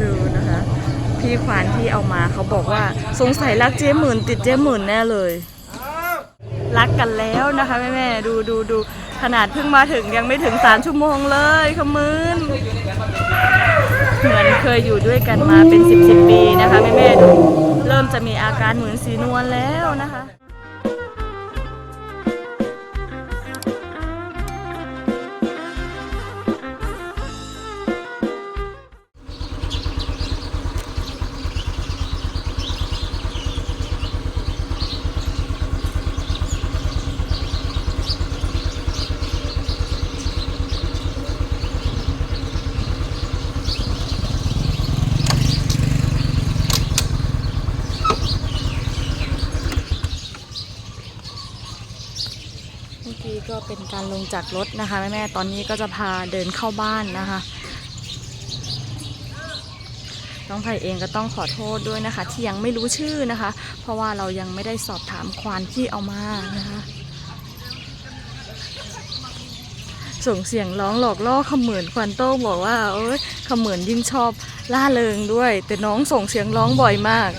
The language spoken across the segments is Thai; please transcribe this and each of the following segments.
ดูนะคะ พี่ควานที่เอามาเขาบอกว่าสงสัยรักเจ๊หมื่นติดเจ๊หมื่นแน่เลย รักกันแล้วนะคะแม่แม่ๆดูดูดูขนาดเพิ่งมาถึงยังไม่ถึงสามชั่วโมงเลยขมืน เหมือนเคยอยู่ด้วยกันมาเป็นสิบสิบปีนะคะแม่แม่ดูเริ่มจะมีอาการเหมือนสีนวลแล้วนะคะ ก็เป็นการลงจากรถนะคะแม่แม่ๆตอนนี้ก็จะพาเดินเข้าบ้านนะคะ น้องไผ่เองก็ต้องขอโทษด้วยนะคะ ที่ยังไม่รู้ชื่อนะคะ เพราะว่าเรายังไม่ได้สอบถามควานที่เอามานะคะส่งเสียงร้องหลอกล่อขมือนควันโต้บอกว่าเอ้ยขมือนยิ่งชอบล่าเริงด้วย แต่น้องส่งเสียงร้องบ่อยมาก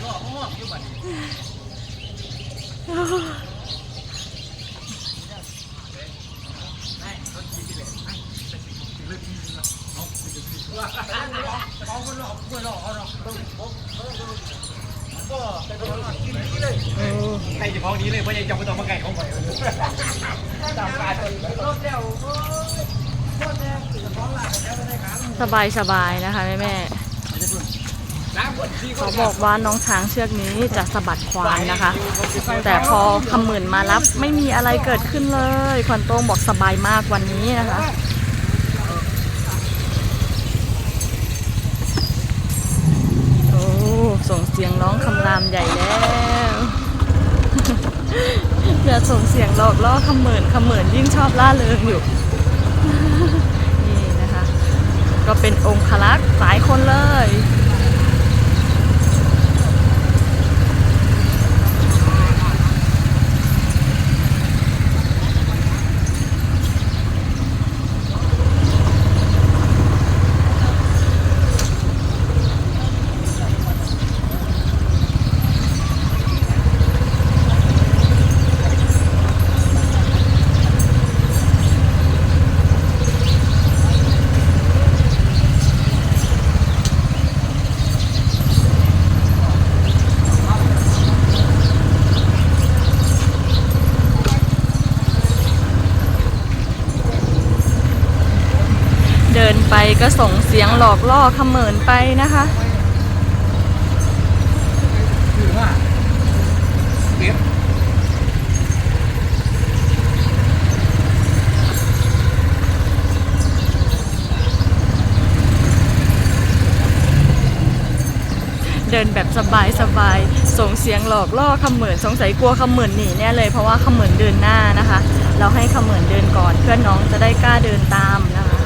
ใครจะพ้องนี้เลยเพราะยังจำไม่ต้องมาไก่ของข่อยตามการ สบายสบายๆนะคะแม่แม่เขาบอกว่าน้องช้างเชือกนี้จะสะบัดควานนะคะ แต่พอคำหมื่นมารับไม่มีอะไรเกิดขึ้นเลยควันโต้งบอกสบายมากวันนี้นะคะโอ้ส่งเสียงร้องคำรามใหญ่แล้ว อย่าส่งเสียงหลอกล่อคำเหมือนคำเหมือนยิ่งชอบล่าเริงอยู่ นี่นะคะ ก็เป็นองคลักษ์หลายคนเลย ก็ส่งเสียงหลอกล่อคำเหมินไปนะคะเดินแบบสบายสบายส่งเสียงหลอกล่อคำเหมินสงสัยกลัวคำเหมินหนีแน่เลยเพราะว่าคำเหมินเดินหน้านะคะ เราให้คำเหมินเดินก่อนเพื่อนน้องจะได้กล้าเดินตามนะคะ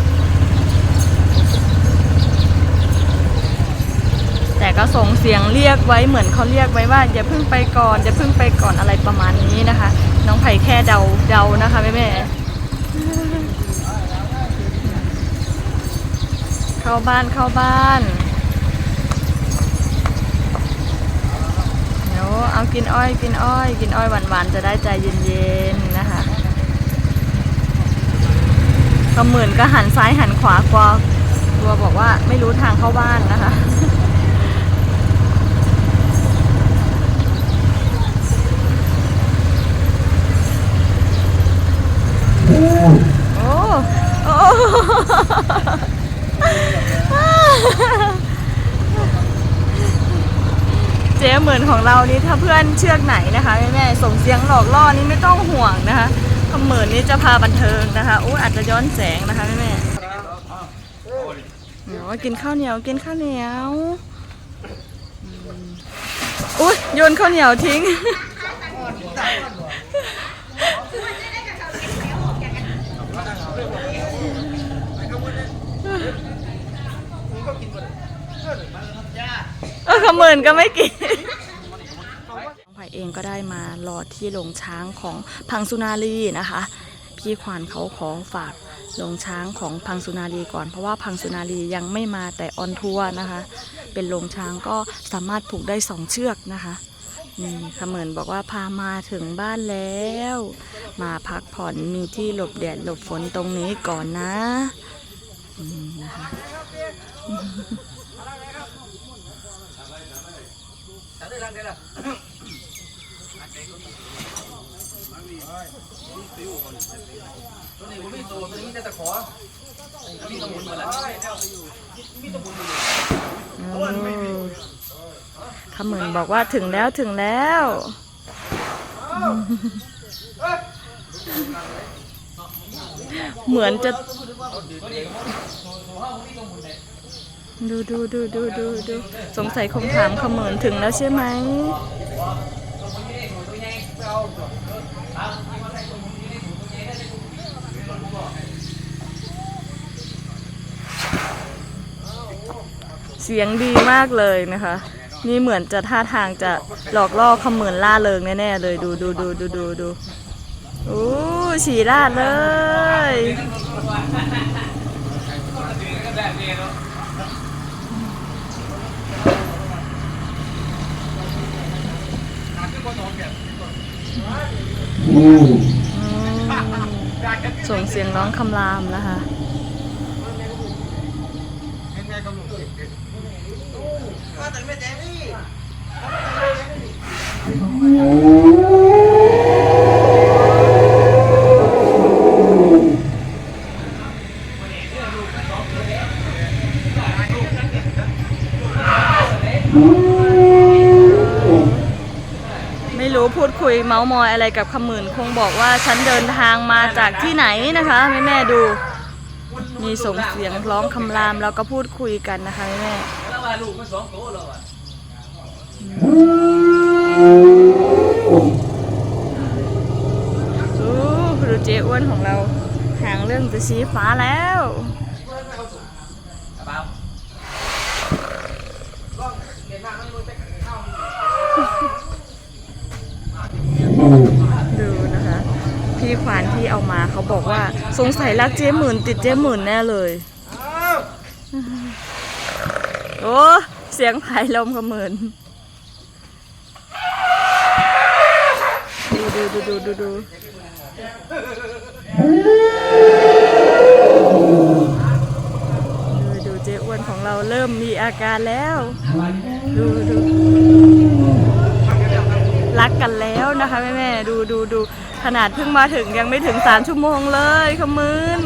แต่ ก็ส่งเสียงเรียกไว้เหมือนเขาเรียกไว้ว่าอย่าเพิ่งไปก่อนอย่าเพิ่งไปก่อนอะไรประมาณนี้นะคะ น้องไผ่แค่เดาเดานะคะแม่แม่เข้าบ้านเข้าบ้านเดี๋ยวเอากินอ้อยกินอ้อย กินอ้อยหวานๆจะได้ใจเย็นๆนะคะขมื่นก็หันซ้ายหันขวากลัวกลัวบอกว่าไม่รู้ทางเข้าบ้านนะคะ โอ้โอ้เจ๊เหมือนของเรานี่ถ้าเพื่อนเชือกไหนนะคะแม่ๆส่งเสียงหลอกล่อนี่ไม่ต้องห่วงนะคะคำเหมือนนี่จะพาบันเทิงนะคะอู้อาจจะย้อนแสงนะคะแม่ๆเดี๋ยวกินข้าวเหนียวกินข้าวเหนียวอุ้ยโยนข้าวเหนียวทิ้ง เออขมื่นก็ไม่กินน้องไผ่เองก็ได้มารอที่โรงช้างของพังสุนารีนะคะ พี่ขวัญเขาขอฝากโรงช้างของพังสุนารีก่อน เพราะว่าพังสุนารียังไม่มาแต่ออนทัวร์นะคะ เป็นโรงช้างก็สามารถผูกได้สองเชือกนะคะนี่ขเหมือนบอกว่าพามาถึงบ้านแล้ว มาพักผ่อนมีที่หลบแดดหลบฝนตรงนี้ก่อนนะอืมนะคะ ตัวนี้ผมมีตัวตัวนี้จะตะขอมีตะหมุนมาแล้วอืมขเหมือนบอกว่าถึงแล้วถึงแล้วเหมือนจะ ดูดูดูดูดูดูสงสัยคงถามเขมืนถึงแล้วใช่ไหมเสียงดีมากเลยนะคะ นี่เหมือนจะท่าทางจะหลอกล่อเขมืนล่าเริงแน่ๆเลยดูดูดูดูดูดูโอ้ฉี่ราดเลย ส่งเสียงร้องคำรามนะคะโอ้รู้พูดคุ ยเมาส์มอยอะไรกับขมื่นคงบอกว่าฉันเดินทางมาจากที่ไหนนะคะแม่แม่ดู มีส่งเสียงร้องคำรามแล้วก็พูดคุยกันนะคะแม่แม่แล้วว่าลูกมันสองโตแล้วอะดูเจ๊อ้วนของเรา หางเรื่องจะชี้ฟ้าแล้ว ดูนะคะ พี่ควานที่เอามาเขาบอกว่าสงสัยรักเจ๊หมื่นติดเจ๊หมื่นแน่เลยโอ้เสียงพายลมกระเหมินดูดูดูดูดูดูดูเจ้อ้วนของเราเริ่มมีอาการแล้ว ดูดู รักกันแล้วนะคะแม่แม่ๆดูดูดูขนาดเพิ่งมาถึงยังไม่ถึงสามชั่วโมงเลยขมืน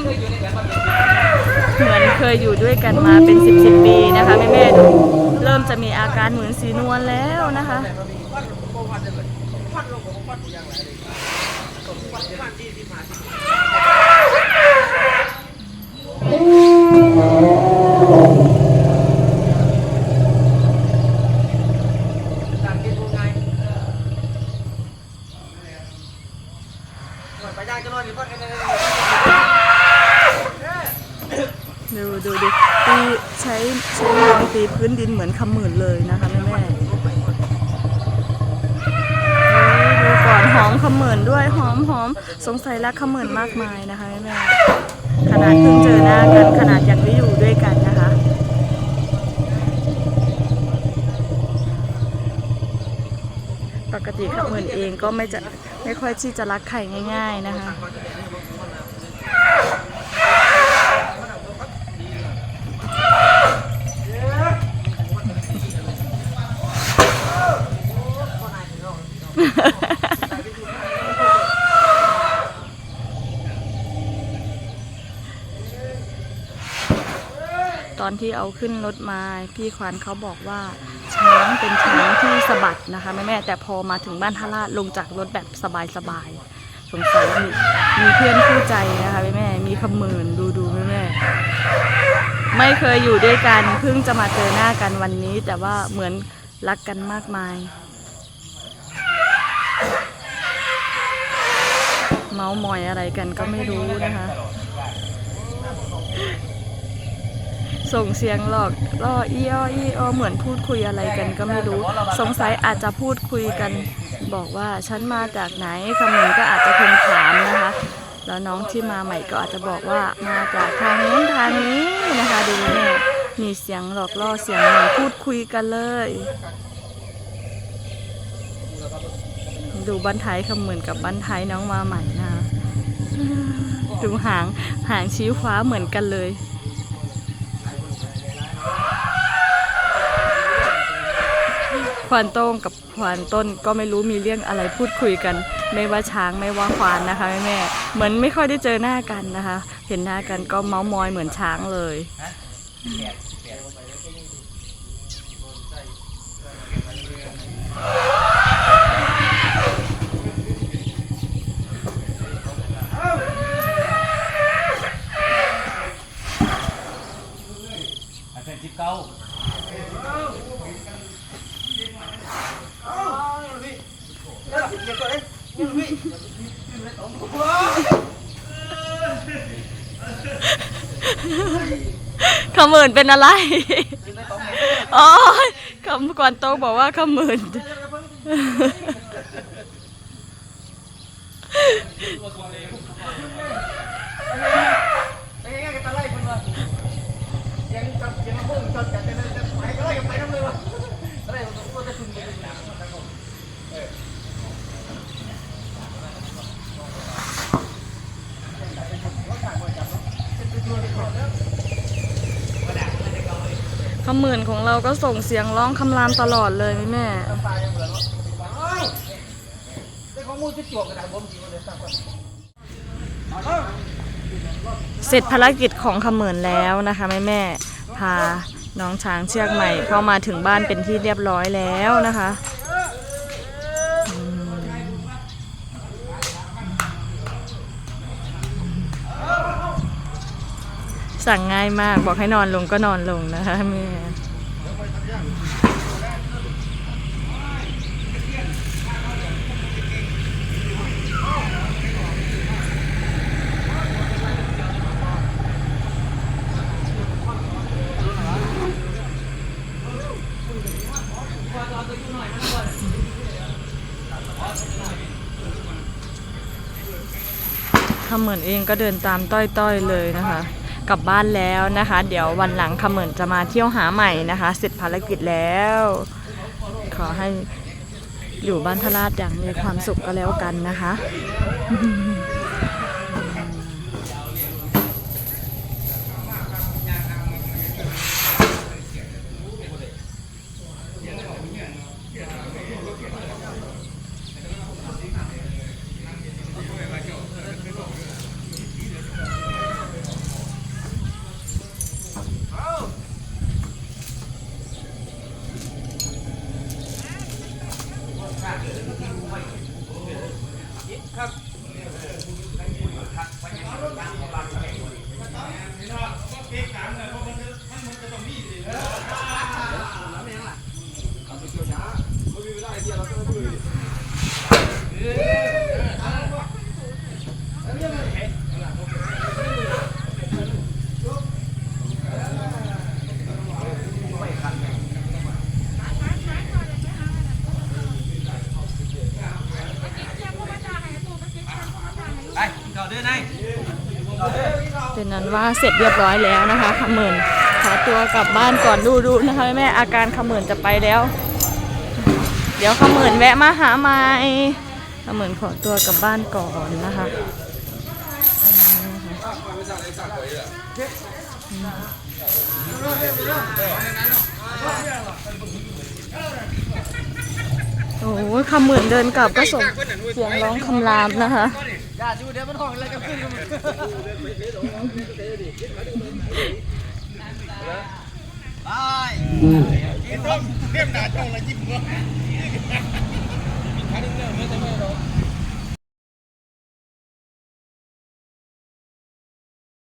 เหมือนเคยอยู่ด้วยกันมาเป็นสิบสิบปีนะคะแม่แม่ๆดูเริ่มจะมีอาการเหมือนสีนวลแล้วนะคะไปย่างจะนอนหรือว่ากันเลย ดูดูดูตีใช้ใช้มือตีพื้นดินเหมือนคำหมื่นเลยนะคะแม่แม่ดูก่อนหอมคำหมื่นด้วยหอมหอมสงสัยรักคำหมื่นมากมายนะคะแม่แม่ขนาดเพิ่งเจอหน้ากันขนาดยังไม่อยู่ด้วยกันนะคะปกติคำหมื่นเองก็ไม่จะไม่ค่อยที่จะรักใครง่าย ๆนะคะ อนที่เอาขึ้นรถมาพี่ควานเขาบอกว่า ช้างเป็นช้างที่สะบัดนะคะแม่แม่แต่พอมาถึงบ้านท่าราชลงจากรถแบบสบายๆสงสัยมีมีเพื่อนคู่ใจนะคะแม่แม่มีขมืนดูดูแม่แม่ไม่เคยอยู่ด้วยกันเพิ่งจะมาเจอหน้ากันวันนี้ แต่ว่าเหมือนรักกันมากมาย เมาส์มอยอะไรกันก็ไม่รู้นะคะ ส่งเสียงหลอกล่ออีอออีออเหมือนพูดคุยอะไรกันก็ไม่รู้ สงสัยอาจจะพูดคุยกัน บอกว่าฉันมาจากไหนคำเหมือนก็อาจจะคงถามนะคะ แล้วน้องที่มาใหม่ก็อาจจะบอกว่ามาจากทางนู้นทางนี้นะคะดูนี่มีเสียงหลอกล่อเสียงเหมือนพูดคุยกันเลย ดูบันไทยคำเหมือนกับบันไทยน้องมาใหม่นะคะดูหางหางชี้ฟ้าเหมือนกันเลย ควานโต้งกับควานต้นก็ไม่รู้มีเรื่องอะไรพูดคุยกัน ไม่ว่าช้างไม่ว่าควานนะคะแม่แม่เหมือนไม่ค่อยได้เจอหน้ากันนะคะ เห็นหน้ากันก็เมาส์มอยเหมือนช้างเลยอันเป็นสิบเก้า ขมืนเป็นอะไรอ๋อคำกวนโตงบอกว่าขมืนไปง่ายๆกันยังจับยังพุ่งจับจับไปเลยไปก็ไล่กันไปน้ำเลยวะตะไลมันก็จะคุณเลย ขมืนของเราก็ส่งเสียงร้องคำรามตลอดเลยแม่เหลือรถได้ข้อมูลที่จวกกระดาษบนทีเสร็จภารกิจของขมืนแล้วนะคะแม่แม่พาน้องช้างเชือกใหม่เข้ามาถึงบ้านเป็นที่เรียบร้อยแล้วนะคะ สั่งง่ายมากบอกให้นอนลงก็นอนลงนะคะแม่ขมือนเองก็เดินตามต้อยๆเลยนะคะ กลับบ้านแล้วนะคะ เดี๋ยววันหลังขมืนจะมาเที่ยวหาใหม่นะคะ เสร็จภารกิจแล้ว ขอให้อยู่บ้านทราชอย่างมีความสุขก็แล้วกันนะคะ ไป เป็นนั้นว่าเสร็จเรียบร้อยแล้วนะคะขมื่นขอตัวกลับบ้านก่อนดูดูนะคะแม่อาการขมื่นจะไปแล้ว เดี๋ยวขมื่นแวะมาหาใหม่ขมื่นขอตัวกลับบ้านก่อนนะคะโอ้โหขมื่นเดินกลับก็ส่งเสียงร้องคำรามนะคะ เดี๋ยวมันห้องอะไรกันขึ้นกันหมดไปเห็นต้องเรียบหนาจ้องเล้วยิ้มวะอีกครั้งนึงเนี่ย